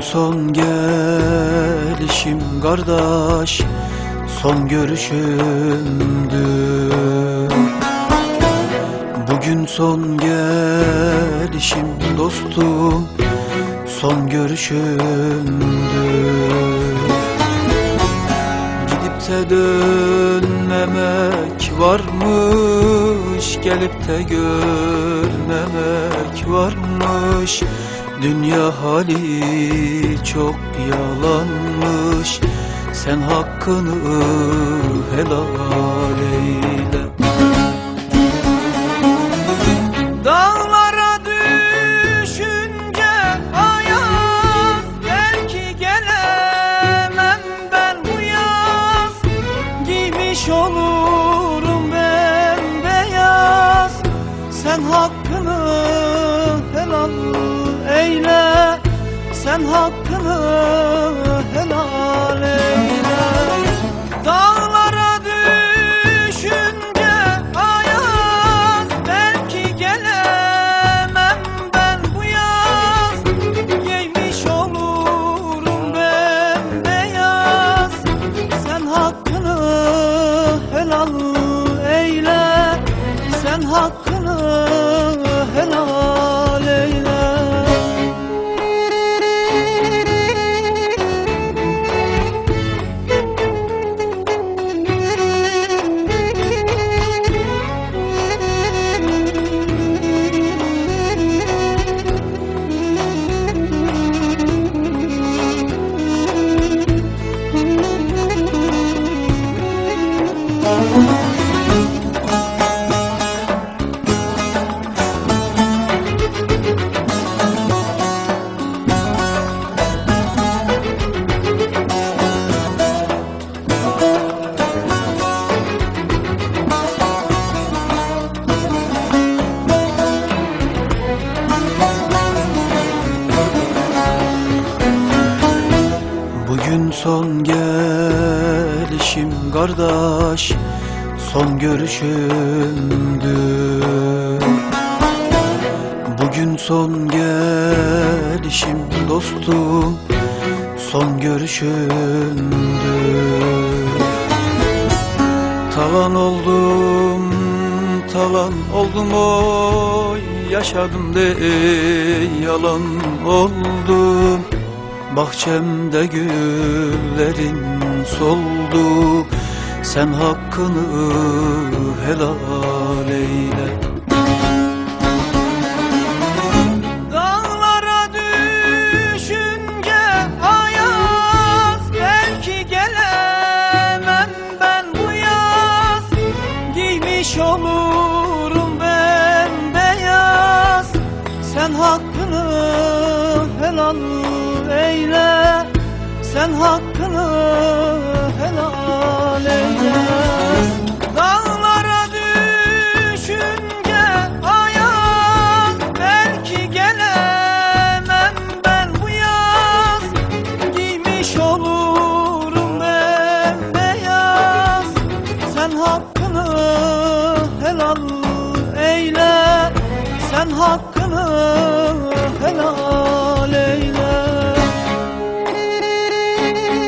son gelişim kardeş Son görüşümdü. Bugün son gelişim dostum Son görüşümdü. Gidip de dönmemek varmış Gelip de görmemek varmış Dünya hali çok yalanmış. Sen hakkını helal eyle. Dağlara düşünce ayaz. Belki gelemem ben bu yaz. Giymiş olurum bembeyaz. Sen hakkını Sen hakkını helal eyle. Dağlara düşünce ayaz Belki gelemem ben bu yaz. Giymiş olurum bembeyaz Sen hakkını helal eyle. Sen hakkını helal eyle Bugün son gelişim kardeş Son görüşümdü. Bugün son gelişim dostum Son görüşümdü. Talan oldum, talan oldum oy Yaşadım de yalan oldum Bahçemde güllerin soldu. Sen hakkını helal eyle. Dağlara düşünce ayaz. Belki gelemem ben bu yaz. Giymiş olurum bembeyaz Sen hakkını helal eyle Sen hakkını helal eyle. Dağlara düşünce ayaz Belki gelemem ben bu yaz. Giymiş olurum bembeyaz Sen hakkını helal eyle. Sen hakkını helal Yeah.